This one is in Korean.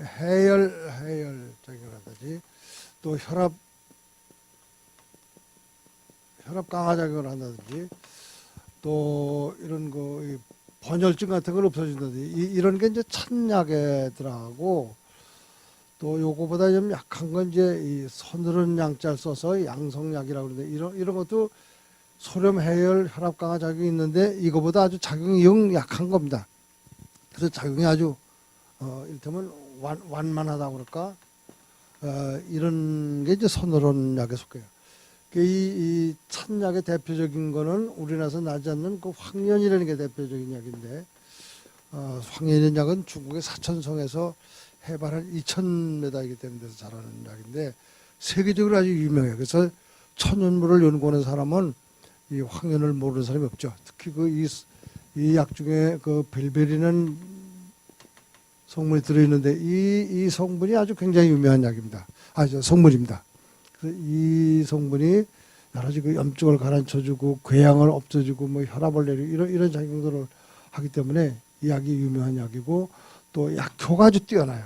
해열 해열 작용을 한다든지 또 혈압 혈압 강화 작용을 한다든지 또 이런 거이 번혈증 같은 걸 없어진다든지 이, 이런 게 이제 찬약에 들어가고 또 요거보다 좀 약한 건 이제 이 서늘한 양자를 써서 양성약이라고 그러는데 이런 이런 것도 소염 해열 혈압 강화 작용이 있는데 이거보다 아주 작용이 영 약한 겁니다. 그래서 작용이 아주 어 이를테면 완, 완만하다 그럴까 어, 이런 게 이제 서늘한 약에 속해요. 그 이, 이 찬약의 대표적인 거는 우리나라에서 나지 않는 그 황련이라는 게 대표적인 약인데 어, 황련이라는 약은 중국의 사천성에서 해발 한 2,000m이기 되는 데서 자라는 약인데 세계적으로 아주 유명해요. 그래서 천연물을 연구하는 사람은 이 황련을 모르는 사람이 없죠. 특히 그 이 약 중에 그 벨베리는 성분이 들어있는데 이, 이 성분이 아주 굉장히 유명한 약입니다. 아, 저 성분입니다. 이 성분이 여러 가지 그 염증을 가라앉혀주고 궤양을 없애주고 뭐 혈압을 내리고 이런 이런 작용들을 하기 때문에 이 약이 유명한 약이고 또 약효가 아주 뛰어나요.